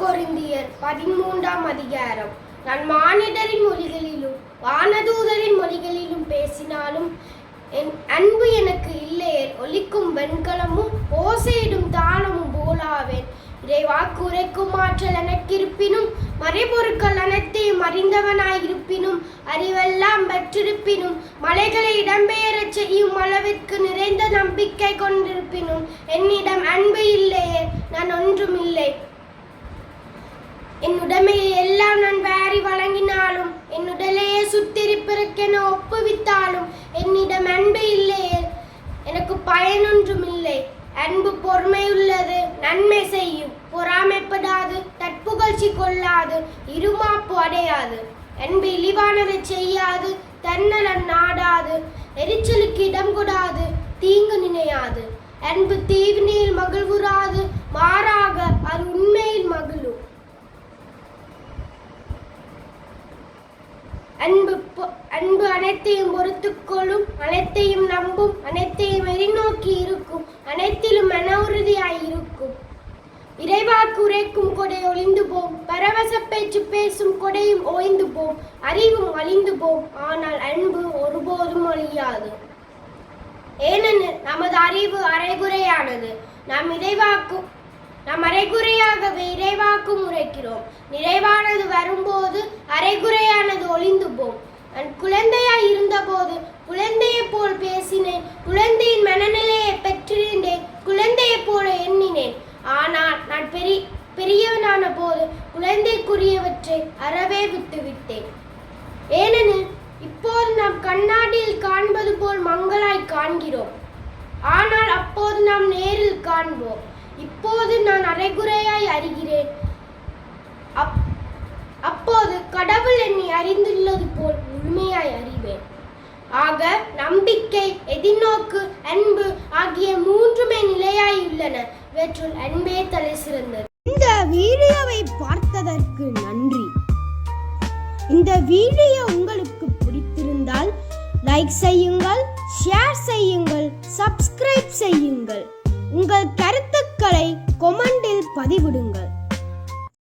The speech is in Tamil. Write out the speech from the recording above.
கொரிந்தியர் பதிமூன்றாம் அதிகாரம். நான் மானிடரின் மொழிகளிலும் வானதூதரின் மொழிகளிலும் பேசினாலும் என் அன்பு எனக்கு இல்லையே ஒலிக்கும் வெண்கலமும் ஓசையிடும் தாளமும் போலாவேன். இதை வாக்கு உரைக்கும் ஆற்றல் எனக்கிருப்பினும் மறைபொருட்கள் அனைத்தையும் அறிந்தவனாயிருப்பினும் அறிவெல்லாம் பெற்றிருப்பினும் மலைகளை இடம்பெயரச் செய்யும் அளவிற்கு நிறைந்த நம்பிக்கை கொண்டிருப்பினும் என்னிடம் அன்பு இல்லையே நான் ஒன்றும் இல்லை என் உடமையை எல்லாம் நான் வாரி வழங்கினாலும் என் உடலையே சுத்திருப்பிருக்கென ஒப்புவித்தாலும் என்னிடம் அன்பு இல்லையே எனக்கு பயனொன்றும் இல்லை. அன்பு பொறுமை உள்ளது நன்மை செய்யும். பொறாமைப்படாது தற்புகழ்ச்சி கொள்ளாது இருமாப்பு அடையாது. அன்பு இழிவானதை செய்யாது தன்னலன் நாடாது எரிச்சலுக்கு இடம் கொடாது தீங்கு நினையாது. அன்பு தீவினையில் மகிழ்வுறாது மாறாது அன்பு அன்பு அனைத்தையும் பொறுத்துக்கொள்ளும் அனைத்தையும் நம்பும் அனைத்தையும் எதிர்நோக்கி இருக்கும் அனைத்திலும் மன உறுதியாயிருக்கும் இறைவாக்கு உரைக்கும் கொடை ஒளிந்து போம் பரவச பேச்சு பேசும் கொடையும் ஓய்ந்து போம் அறிவும் அழிந்து போம் ஆனால் அன்பு ஒருபோதும் அழியாது. ஏனெனில் நமது அறிவு அரைகுறையானது. நாம் இறைவாக்கும் நாம் அரைகுறையாகவே இறைவாக்கும் உரைக்கிறோம் நிறைவானது வரும்போது அரைகுறையாக ஒளிந்து போம் நான் குழந்தையாய் இருந்தபோது குழந்தையைப் போல் பேசினேன். குழந்தையின் மனநிலையை பெற்றிருந்தேன். குழந்தையைப் போல எண்ணினேன். ஆனால் நான் பெரி பெரியவனான போது குழந்தைக்குரியவற்றை அறவே விட்டுவிட்டேன். ஏனெனில் இப்போது நாம் கண்ணாடியில் காண்பது போல் மங்களாய் காண்கிறோம். ஆனால் அப்போது நாம் நேரில் காண்போம். இப்போது நான் அரைகுறை அறிந்துள்ளது போல் முழுமையாய் அறிவேன். ஆக நம்பிக்கை எதிர்நோக்கு அன்பு ஆகிய மூன்றுமே நிலையாய் உள்ளன. இவற்றுள் அன்பே தலை சிறந்தது. இந்த வீடியோவை பார்த்ததற்கு நன்றி. இந்த வீடியோ உங்களுக்கு பிடித்திருந்தால் லைக் செய்யுங்கள் ஷேர் செய்யுங்கள் சப்ஸ்கிரைப் செய்யுங்கள். உங்கள் கருத்துக்களை கொமெண்டில் பதிவிடுங்கள்.